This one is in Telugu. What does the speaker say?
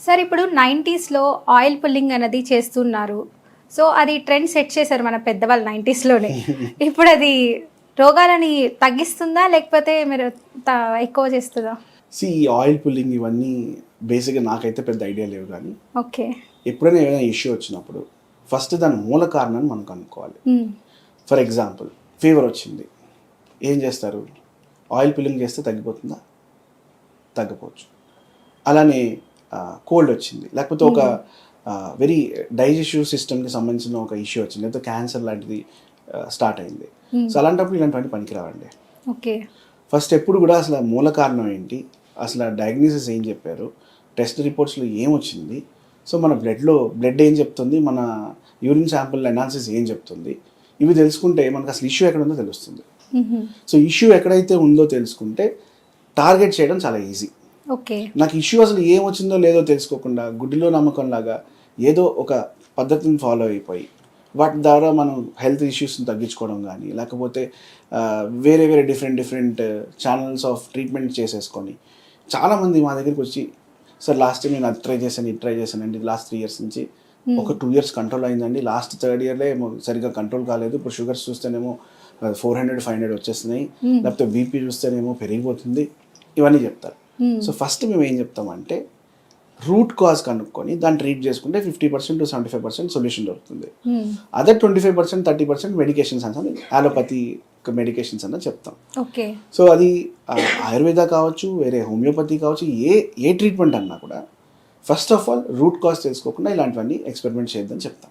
సార్ ఇప్పుడు నైంటీస్లో ఆయిల్ పుల్లింగ్ అనేది చేస్తున్నారు. సో అది ట్రెండ్ సెట్ చేశారు మన పెద్దవాళ్ళు నైంటీస్లోనే. ఇప్పుడు అది రోగాలని తగ్గిస్తుందా లేకపోతే మీరు ఎక్కువ చేస్తుందా? సి ఈ ఆయిల్ పుల్లింగ్ ఇవన్నీ బేసిక్గా నాకైతే పెద్ద ఐడియా లేవు కానీ ఓకే. ఎప్పుడైనా ఏదైనా ఇష్యూ వచ్చినప్పుడు ఫస్ట్ దాని మూల కారణాన్ని మనం కనుక్కోవాలి. ఫర్ ఎగ్జాంపుల్ ఫీవర్ వచ్చింది. ఏం చేస్తారు? ఆయిల్ పుల్లింగ్ చేస్తే తగ్గిపోతుందా? తగ్గపోవచ్చు. అలానే కోల్డ్ వచ్చింది. లేకపోతే ఒక వెరీ డైజెస్టివ్ సిస్టమ్కి సంబంధించిన ఒక ఇష్యూ వచ్చింది. లేకపోతే క్యాన్సర్ లాంటిది స్టార్ట్ అయింది. సో అలాంటప్పుడు ఇలాంటివన్నీ పనికిరావండి. ఓకే. ఫస్ట్ ఎప్పుడు కూడా అసలు మూల కారణం ఏంటి? అసలు డయాగ్నోసిస్ ఏం చెప్పారు? టెస్ట్ రిపోర్ట్స్లో ఏం వచ్చింది? సో మన బ్లడ్లో బ్లడ్ ఏం చెప్తుంది? మన యూరిన్ శాంపుల్ అనాలిసిస్ ఏం చెప్తుంది? ఇవి తెలుసుకుంటే మనకు అసలు ఇష్యూ ఎక్కడ ఉందో తెలుస్తుంది. సో ఇష్యూ ఎక్కడైతే ఉందో తెలుసుకుంటే టార్గెట్ చేయడం చాలా ఈజీ నాకు ఇష్యూ అసలు ఏం వచ్చిందో లేదో తెలుసుకోకుండా గుడ్డిలో నమ్మకం లాగా ఏదో ఒక పద్ధతిని ఫాలో అయిపోయి వాటి ద్వారా మనం హెల్త్ ఇష్యూస్ని తగ్గించుకోవడం కానీ లేకపోతే వేరే వేరే different different channels of treatment చేసేసుకొని చాలామంది మా దగ్గరికి వచ్చి సార్ లాస్ట్ టైం నేను అది ట్రై చేశాను ఇది ట్రై చేశాను అండి లాస్ట్ త్రీ ఇయర్స్ నుంచి ఒక టూ ఇయర్స్ కంట్రోల్ అయిందండి. లాస్ట్ థర్డ్ ఇయర్లో ఏమో సరిగ్గా కంట్రోల్ కాలేదు. ఇప్పుడు షుగర్స్ చూస్తేనేమో ఫోర్ హండ్రెడ్ ఫైవ్ హండ్రెడ్ వచ్చేస్తున్నాయి. లేకపోతే బీపీ చూస్తేనేమో పెరిగిపోతుంది. ఇవన్నీ చెప్తారు. సో ఫస్ట్ మేము ఏం చెప్తామంటే రూట్ కాజ్ కనుక్కొని దాన్ని ట్రీట్ చేసుకుంటే fifty percent to seventy five percent solution దొరుకుతుంది. మ్మ్. అదే twenty five percent thirty percent medications అని ఆలోపతి మెడికేషన్స్ అన్న చెప్తాం. ఓకే సో అది ఆయుర్వేద కావచ్చు వేరే హోమియోపతి కావచ్చు ఏ ఏ ట్రీట్మెంట్ అన్నా కూడా first of all root cause తెలుసుకోకుండా ఇలాంటివన్నీ ఎక్స్పెరిమెంట్ చేయొద్దని చెప్తాం.